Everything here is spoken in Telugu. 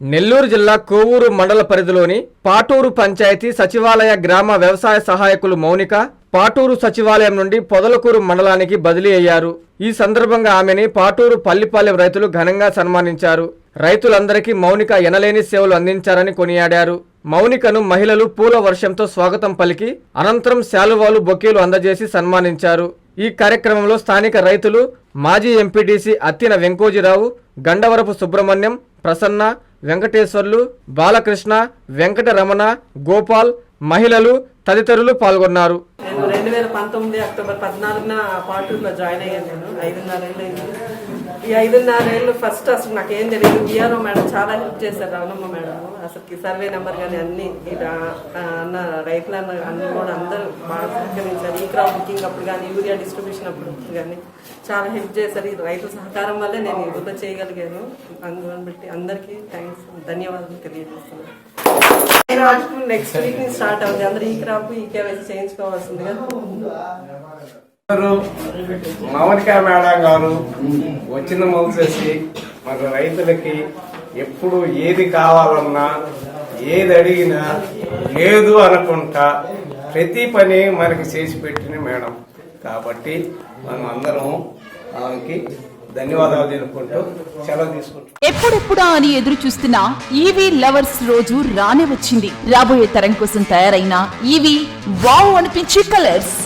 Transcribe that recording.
నెల్లూరు జిల్లా కోవూరు మండల పరిధిలోని పాటూరు పంచాయతీ సచివాలయ గ్రామ వ్యవసాయ సహాయకులు మౌనిక పాటూరు సచివాలయం నుండి పొదలకూరు మండలానికి బదిలీ అయ్యారు. ఈ సందర్భంగా ఆమెని పాటూరు పల్లిపాలెం రైతులు ఘనంగా సన్మానించారు. రైతులందరికీ మౌనిక ఎనలేని సేవలు అందించారని కొనియాడారు. మౌనికను మహిళలు పూల వర్షంతో స్వాగతం పలికి అనంతరం శాలువాలు బొకేలు అందజేసి సన్మానించారు. ఈ కార్యక్రమంలో స్థానిక రైతులు మాజీ ఎంపీటీసీ అత్తిన వెంకోజీరావు గండవరపు సుబ్రహ్మణ్యం ప్రసన్న వెంకటేశ్వర్లు బాలకృష్ణ వెంకటరమణ గోపాల్ మహిళలు తదితరులు పాల్గొన్నారు. రెండు వేల పంతొమ్మిది అక్టోబర్ పద్నాలుగున పాటూరులో జాయిన్ అయ్యాను నేను. ఐదున్నర ఏళ్ళు అయింది ఈ ఐదున్నర ఏళ్ళు ఫస్ట్ అసలు నాకు తెలియదు విఆర్ఓ మేడం చాలా హెల్ప్ చేశారు రవణమ్మ మేడం. అసలు సర్వే నెంబర్ కానీ అన్ని అన్న రైతులన్న అన్ని కూడా అందరూ బాగా సహకరించారు. ఈ క్రాప్ బుకింగ్ అప్పుడు కానీ యూరియా డిస్ట్రిబ్యూషన్ అప్పుడు కానీ చాలా హెల్ప్ చేశారు. ఈ రైతుల సహకారం వల్లే నేను ఈ వృద్ధ చేయగలిగాను. అందువల్ల బట్టి అందరికీ థ్యాంక్స్ ధన్యవాదాలు తెలియజేస్తున్నాను. నెక్స్ట్ వీక్ నుంచి స్టార్ట్ అవుతుంది అందరూ ఈ క్రాప్ ఈ కేవైసీ చేయించుకోవాల్సింది మామిడికాయ మేడం గారు వచ్చిన మొదలుసేసి మన రైతులకి ఎప్పుడు ఏది కావాలన్నా ఏది అడిగినా లేదు అనుకుంటా ప్రతి పని మనకి చేసి పెట్టిన మేడం. కాబట్టి మనం అందరం ఆమెకి ధన్యవాదాలు తెలుపుకుంటూ సెలవు తీసుకుంటాం ఎప్పుడెప్పుడా అని ఎదురు చూస్తున్న ఈవీ లవర్స్ రోజు రానే వచ్చింది. రాబోయే తరం కోసం తయారైన ఈవీ వావ్ అనిపించే colours.